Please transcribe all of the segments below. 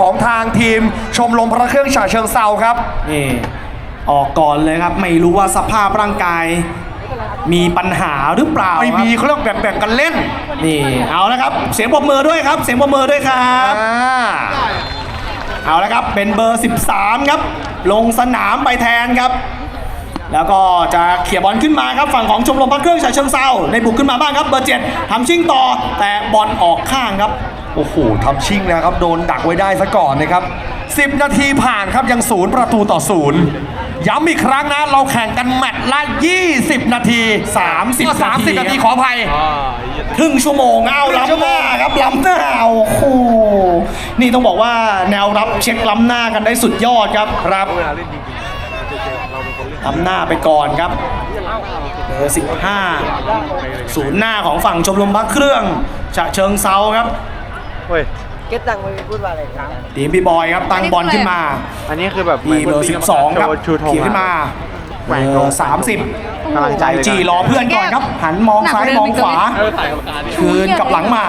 ของทางทีมชมรมพระเครื่องฉะเชิงเซาครับ นี่ออกก่อนเลยครับ ไม่รู้ว่าสภาพร่างกาย มีปัญหาหรือเปล่าไม่มีครับเขาเรียกแบ่งๆกันเล่นนี่เอาละครับ เสียงปรบมือด้วยครับ เสียงปรบมือด้วยครับ อ่าเอาละครับ เป็นเบอร์ 13 ครับ ลงสนามไปแทนครับ แล้วก็จะเขี่ยบอลขึ้นมาครับ ฝั่งของชมรมพระเครื่องฉะเชิงเซาในบุกขึ้นมาบ้างครับ เบอร์ 7ทำชิงต่อแต่บอลออกข้างครับ โอ้โหทำชิงนะครับ โดนดักไว้ได้ซะก่อนนะครับ 10 นาทีผ่านครับยังศูนย์ประตูต่อศูนย์ย้ำอีกครั้งนะ เราแข่งกันแมตช์ละ 20 นาที 30ก็30 นาทีขออภัย ครึ่งชั่วโมงเอาครึ่งชั่ล้ำวหโมน้างครับล้ำหน้าโอ้โหนี่ต้องบอกว่าแนวรับเช็คล้ำหน้ากันได้สุดยอดครับครับล้ำหน้าไปก่อนครับเบอร์15ศูนย์หน้าของฝั่งชมรมพักเครื่องฉะเชิงเซาครับ เฮ้ยเก็ตตังค์ไปพูดว่าอะไรครับทีมพี่บอยครับตั้งบอลขึ้นมาอันนี้คือแบบพี่เบอร์12ครับโชว์ชูธงขี่ขึ้นมาแกว่งเบธองร์30กำลังใจเลยนะจีรอเพื่อนก่อนครับ หันมองซ้ายมองขวาคืนกลับหลังมา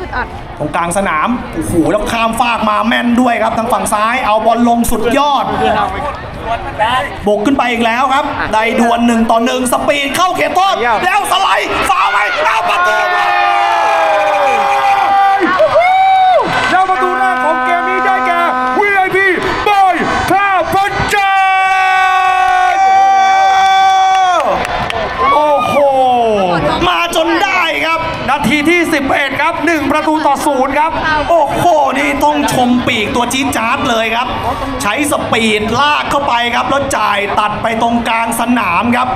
อึดอัดตรงกลางสนามโอ้โหแล้วข้ามฟากมาแม่นด้วยครับทางฝั่งซ้ายเอาบอลลงสุดยอดบุกขึ้นไปอีกแล้วครับ ได้ดวลหนึ่งต่อหนึ่งสปีดเข้าเขตโทษเยี่ยมแล้วสไลด์ฟาวล์ไปเอาประตู ประตูต่อศูนย์ครับ โอ้โห นี่ต้องชมปีกตัวจี๊ดจ๊าดเลยครับ ใช้สปีดลากเข้าไปครับ แล้วจ่ายตัดไปตรงกลางสนามครับ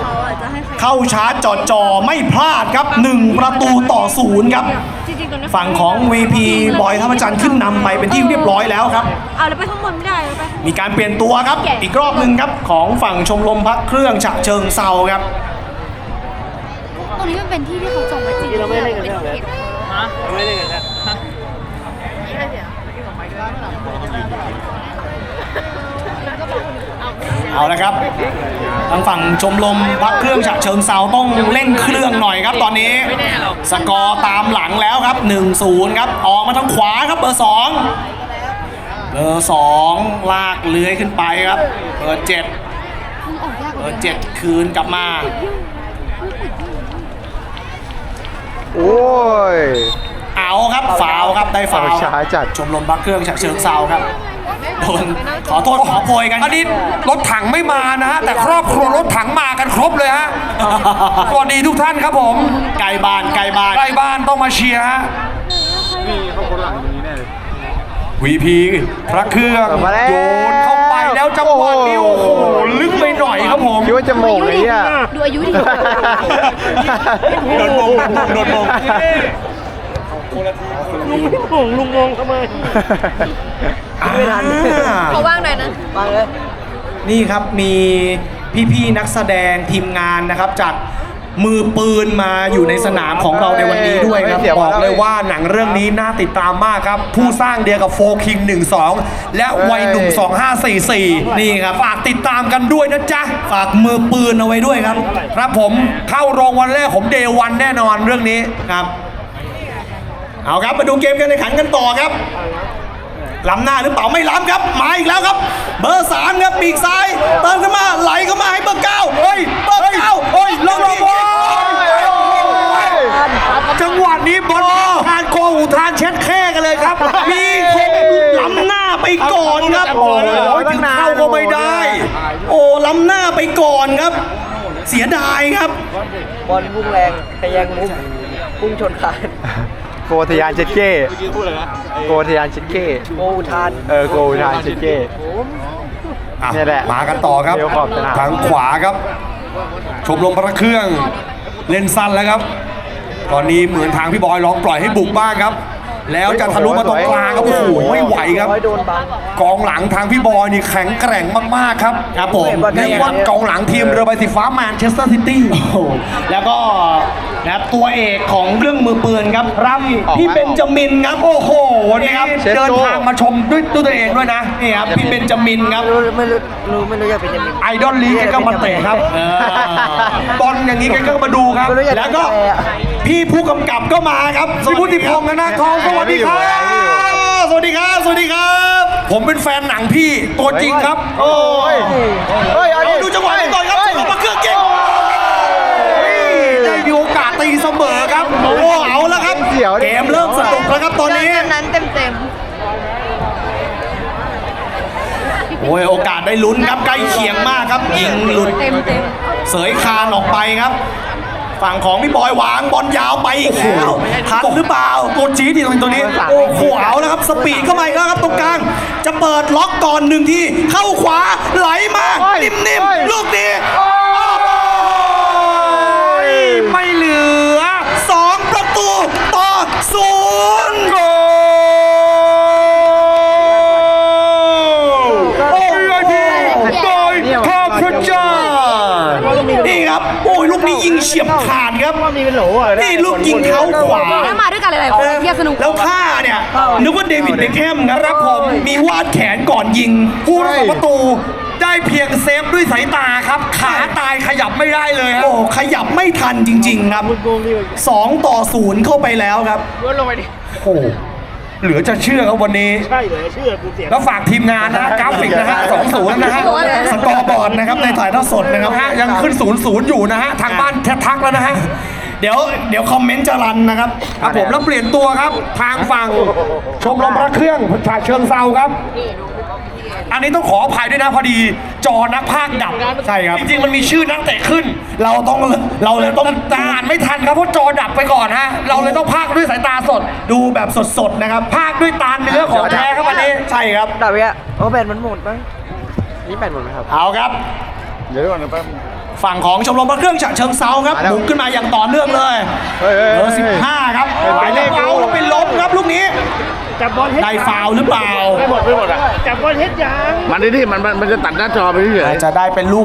เขาอาจจะให้ใครเข้าชาร์จจอจอๆไม่พลาดครับ 1 ประตูต่อศูนย์ครับจริงๆตรงนี้ฝั่งของ VP บอยธรรมจันทร์ขึ้นนำไปเป็นที่เรียบร้อยแล้วครับ เอาแล้วไปข้างบนไม่ได้เลยไปมีการเปลี่ยนตัวครับ อีกรอบหนึ่งครับของฝั่งชมรมพักเครื่องฉะเชิงเซาครับตรงนี้มันเป็นที่ที่เขาจองไว้จริงเราไม่เล่นกันเป็นใช่ไหม เขตเราไม่เล่นกันะเอาละครับ ทางฝั่งชมรมพักเครื่องฉะเชิงเซาต้องเร่งเครื่องหน่อยครับตอนนี้สกอร์ตามหลังแล้วครับ 1-0 ครับ ออกมาทางขวาครับเบอร์2เบอร์2ลากเลื้อยขึ้นไปครับ เบอร์7มันออกยากกเบอร์เดิม7คืนกลับมา โอ้ ย เอาครับฟาวครับได้ฟาวเอาช้าจัด ชมรมพักเครื่องฉะเชิงเซาครับโดนขอโทษขอโพยกันอันนี้รถถังไม่มานะฮะแต่ครอบครัวรถถังมากันครบเลยฮะ สวัสดีทุกท่านครับผม ไกลบ้านไกลบ้านใกล้บ้านต้องมาเชียร์ฮะ นี่เขาคนหลัง ตรงนี้แน่เลย VP พระเครื่องมาแล้ว โยนเข้าไปแล้วจังหวะนี้โอ้โหลึกไปหน่อยครับผม คิดว่าจะโมงไอ้เนี่ยดูอายุดิ โดนมงโดนมงอ่าเขาว่างหน่อยนะ มาเลย นี่ครับมีพี่ๆนักแสดงทีมงานนะครับจัด มือปืนมาอยู่ในสนามของเราในวันนี้ด้วยครับเดี๋ยวบอกเลยว่าหนังเรื่องนี้น่าติดตามมากครับ ผู้สร้างเดียวกับโฟคิง12 และวัยหนุ่ม 2544 นี่ครับ ฝากติดตามกันด้วยนะจ๊ะ ฝากมือปืนเอาไว้ด้วยครับ ครับผมเข้าโรงวันแรกผมเดวันแน่นอนเรื่องนี้ครับ เอาครับมาดูเกมการแข่งขันกันต่อครับ ล้ำหน้าหรือเปล่าไม่ล้ำครับ มาอีกแล้วครับ เบอร์สามครับปีกซ้าย เติมขึ้นมาไหลเข้ามาให้เบอร์เก้าเฮ้ยเบอร์เก้าเฮ้ยลงลงบอลจังหวะนี้บอลทานโกอุทานเช็ดแค่กันเลยครับ มีคนล้ำหน้าไปก่อนครับโอ้ยถึงเข้าก็ไม่ได้ โอ้ล้ำหน้าไปก่อนครับ เสียดายครับ บอลพุ่งแรงทะแยงมุมพุ่งชนคาน โกทะยานเจ็ดเก้โกทะยานเจ็ดเก้โอ้ทาน เออโกทะยานเจ็ดเก้ อะเนี่ยแหละมากันต่อครับเดี๋ยวขอบสนาม ทางขวาครับ ชมรมพระเครื่องเล่นสั้นแล้วครับ ตอนนี้เหมือนทางพี่บอยลองปล่อยให้บุกบ้างครับ แล้วจะทะลุมาตรงกลางครับโอ้โหไม่ไหวครับ ร้อยโดนบัง กองหลังทางพี่บอยนี่แข็งแกร่งมาก ๆ ครับครับผม เรียกว่ากองหลังทีมเรือใบสีฟ้าแมนเชสเตอร์ซิตี้ โอ้โหแล้วก็ นะครับตัวเอกของเรื่องมือปืนครับรับออกมาพี่เบนจามินครับโอ้โหวันนี่นี้ครับเชฟโจ้เดินทางมาชมด้วยด้วยตัวเองด้วยนะนี่ครับพี่เบนจามินครับรู้ไม่รู้รู้ไม่รู้จะเป็นยังไงไอดอลลีกแกก็มาเตะครับเออบอลอย่างนี้แกก็มาดูครับไม่รู้จะแล้วก็ทำอะไรอะพี่ผู้กำกับก็มาครับพี่พุทธิพงศ์นะทองสวัสดีครับสวัสดีครับ สวัสดีครับ ผมเป็นแฟนหนังพี่ ตัวจริงครับ โอ้เฮ้ยเอาเอาดูจังหวะนี้ก่อนครับชมรมพระเครื่องยิง ได้มีโอกาสตีเสมอครับ โอ้เอาแล้วครับ เสียวดิ เกมเริ่มสนุกแล้วครับตอนนี้ นั้นเต็มเต็ม โอ้ยโอกาสได้ ลุ้นครับใกล้เคียงมากครับยิงหลุดเต็มเต็มเสยคานออกไปครับ ฝั่งของพี่บอยวางบอลยาวไปอีกแล้วทันหรือเปล่าตัวจี๊ดดีตรงตัวนี้โอ้โหเอาแล้วครับสปีดเข้ามาอีกแล้วครับตรงกลาง จะเปิดล็อกก่อนหนึ่งทีเข้าขวาไหลมานิ่มๆลูกนี้ ยลูกนี้ยิงเฉียบขาดครับมีเป็นโหลอะนี่ลูกยิงเข้าขวาถ้ามาด้วยกันหลายๆคนเทียบสนุกแล้วท่าเนี่ยนึกว่าเดวิดเบคแฮมนะครับผมมีวาดแขนก่อนยิงผู้รักษาประตูได้เพียงเซฟด้วยสายตาครับ ขาตายขยับไม่ได้เลยครัโอ้บขยับไม่ทันจริง ๆ ครับสองต่อศูนย์เข้าไปแล้วครับโอ้โห เหลือจะเชื่อครับวันนี้ ใช่เลยเชื่อกูเสียง แล้วฝากทีมงานนะฮะกราฟิกนะฮะสองศูนย์นะฮะสกอร์บอร์ดนะครับในถ่ายทอดสดนะครับนะฮะยังขึ้นศูนย์ศูนย์อยู่นะฮะทางบ้านแทบทักแล้วนะฮะเดี๋ยวเดี๋ยวคอมเมนต์จะรันนะครับครับผมแล้วเปลี่ยนตัวครับ ทางฝั่งชมรมพระเครื่องฉะเชิงเซาครับ อันนี้ต้องขออภัยด้วยนะพอดี จอนักพากย์ดับใช่ครับ จริงๆมันมีชื่อนักเตะขึ้น เราต้องเราเลยต้องแต่อ่านไม่ทันครับเพราะจอดับไปก่อนฮะเราเลยต้องพากย์ด้วยสายตาสด ดูแบบสดๆนะครับพากย์ด้วยตาเนื้อของแท้ครับวันนี้ใช่ครับ ดับไปอะโอ้แบนมันหมดไปนี่แบนหมดไหมครับ เอาครับ เดี๋ยวก่อนนะแป๊บ ฝั่งของชมรมพระเครื่องฉะเชิงเซาครับมาแล้วบุกขึ้นมาอย่างต่อเนื่องเลยเฮ้ยเฮ้ยเบเฮ้อยร์สิบห้าครับเฮ้ยไปแล้วเอาแล้วไปล้มครับลูกนี้ จับบอลเฮ็ดได้ฟาวล์หรือเปล่า ไม่หมดไม่หมดอะจับบอลเฮ็ดยัง มันนี่ที่มันมันมันจะตัดหน้าจอไปเฉยอาจจะได้เป็นลูก